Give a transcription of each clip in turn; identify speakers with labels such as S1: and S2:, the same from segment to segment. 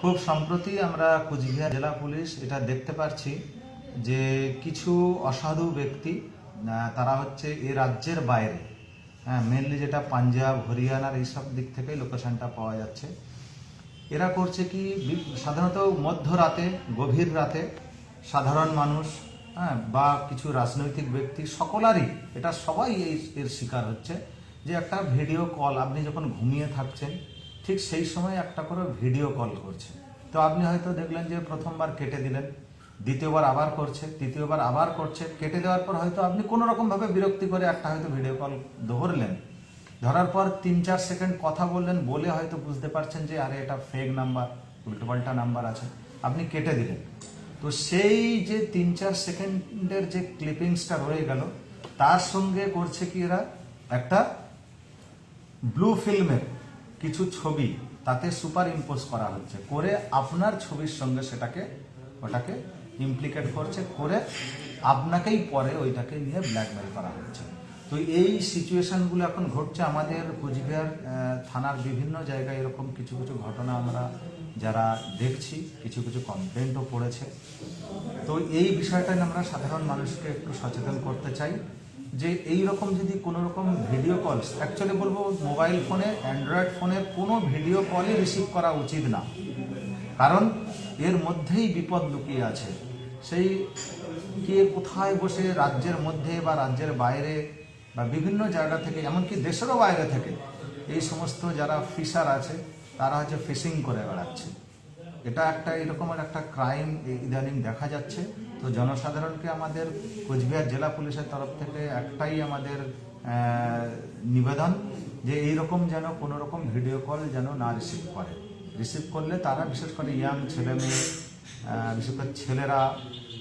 S1: খুব সম্প্রতি আমরা কুচবিহার জেলা পুলিশ এটা দেখতে পারছি যে কিছু অসাধু ব্যক্তি তারা হচ্ছে এ রাজ্যের বাইরে হ্যাঁ মেনলি যেটা পাঞ্জাব, হরিয়ানার এইসব দিক থেকে লোকেশনটা পাওয়া যাচ্ছে। এরা করছে কি সাধারণত মধ্যরাতে, গভীর রাতে সাধারণ মানুষ হ্যাঁ বা কিছু রাজনৈতিক ব্যক্তি সকলারই, এটা সবাই এই এর শিকার হচ্ছে যে একটা ভিডিও কল, আপনি যখন ঘুমিয়ে থাকছেন ঠিক সেই সময় একটা করে ভিডিও কল করছে। তো আপনি হয়তো দেখলেন যে প্রথমবার কেটে দিলেন, দ্বিতীয়বার আবার করছে, তৃতীয়বার আবার করছে, কেটে দেওয়ার পর হয়তো আপনি কোনো রকমভাবে বিরক্তি করে একটা হয়তো ভিডিও কল ধরলেন। ধরার পর তিন চার সেকেন্ড কথা বললেন বলে হয়তো বুঝতে পারছেন যে, আরে, এটা ফেক নাম্বার উল্টোপাল্টা নাম্বার আছে। আপনি কেটে দিলেন। তো সেই যে তিন চার সেকেন্ডের যে ক্লিপিংসটা রয়ে গেল, তার সঙ্গে করছে কি এরা? একটা ব্লু ফিল্মের কিছু ছবি তাতে সুপার ইম্পোজ করা হচ্ছে। করে আপনার ছবির সঙ্গে সেটাকে, ওটাকে ইমপ্লিকেট করছে, করে আপনাকেই পরে ওইটাকে নিয়ে ব্ল্যাকমেল করা হচ্ছে। তো এই সিচুয়েশনগুলো এখন ঘটছে আমাদের কুচবিহার থানার বিভিন্ন জায়গায় এরকম কিছু কিছু ঘটনা আমরা যারা দেখছি, কিছু কিছু কমপ্লেন্টও পড়েছে। তো এই বিষয়টা আমরা সাধারণ মানুষকে একটু সচেতন করতে চাই। যে এই রকম যদি কোনো রকম ভিডিও কল অ্যাকচুয়ালি বলব মোবাইল ফোনে অ্যান্ড্রয়েড ফোনে কোনো ভিডিও কলই রিসিভ করা উচিত না। কারণ এর মধ্যেই বিপদ লুকিয়ে আছে। সেই কে কোথায় বসে রাজ্যের মধ্যে বা রাজ্যের বাইরে বা বিভিন্ন জায়গা থেকে, এমনকি দেশেরও বাইরে থেকে, এই সমস্ত যারা ফিশার আছে, তারা হচ্ছে ফিশিং করে বেড়াচ্ছে। এটা একটা এরকমের একটা ক্রাইম ইদানিং দেখা যাচ্ছে। তো জনসাধারণকে আমাদের কোচবিহার জেলা পুলিশের তরফ থেকে একটাই আমাদের নিবেদন যে এইরকম যেন কোনো রকম ভিডিও কল যেন না রিসিভ করে। রিসিভ করলে তারা বিশেষ করে ইয়াং ছেলে মেয়ে বিশেষ করে ছেলেরা,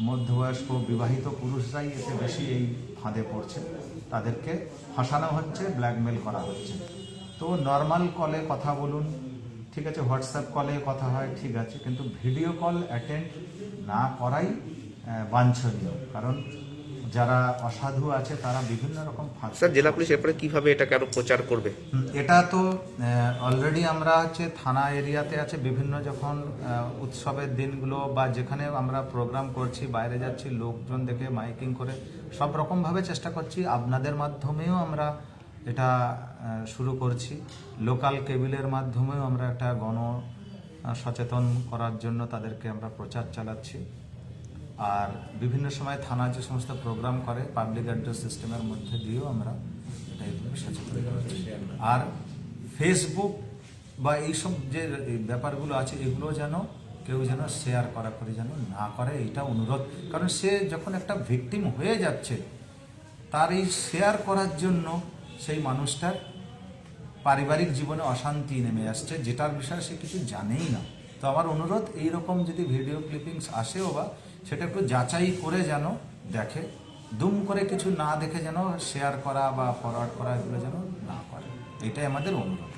S1: মধ্যবয়স্ক, বিবাহিত পুরুষরাই এতে বেশি এই ফাঁদে পড়ছে। তাদেরকে ফাঁসানো হচ্ছে, ব্ল্যাকমেল করা হচ্ছে। তো নর্মাল কলে কথা বলুন, ঠিক আছে, হোয়াটসঅ্যাপ কলে কথা হয়, ঠিক আছে, কিন্তু ভিডিও কল অ্যাটেন্ড না করাই বাঞ্ছনীয়। কারণ যারা অসাধু আছে তারা বিভিন্ন রকম
S2: স্যার জেলা পুলিশ এরপরে কীভাবে এটাকে আরও প্রচার করবে?
S1: এটা তো অলরেডি আমরা হচ্ছে থানা এরিয়াতে আছে বিভিন্ন যখন উৎসবের দিনগুলো বা যেখানে আমরা প্রোগ্রাম করছি বাইরে যাচ্ছি লোকজন দেখে মাইকিং করে সব রকমভাবে চেষ্টা করছি। আপনাদের মাধ্যমেও আমরা এটা শুরু করছি। লোকাল কেবিলের মাধ্যমেও আমরা একটা গণ সচেতন করার জন্য তাদেরকে আমরা প্রচার চালাচ্ছি। আর বিভিন্ন সময় থানা যে সমস্ত প্রোগ্রাম করে পাবলিক অ্যাড্রেস সিস্টেমের মধ্যে দিয়েও আমরা এটা এইভাবে সচেতন আর ফেসবুক বা এইসব যে ব্যাপারগুলো আছে, এগুলো যেন কেউ যেন শেয়ার করা করে যেন না করে এটা অনুরোধ। কারণ সে যখন একটা ভিকটিম হয়ে যাচ্ছে, তার এই শেয়ার করার জন্য সেই মানুষটার পারিবারিক জীবনে অশান্তি নেমে আসছে, যেটার বিষয়ে সে কিছু জানেই না। তো আমার অনুরোধ এই রকম যদি ভিডিও ক্লিপিংস আসেও বা সেটা একটু যাচাই করে যেন দেখে, দুম করে কিছু না দেখে যেন শেয়ার করা বা ফরওয়ার্ড করা এগুলো যেন না করে। এটাই আমাদের অনুরোধ।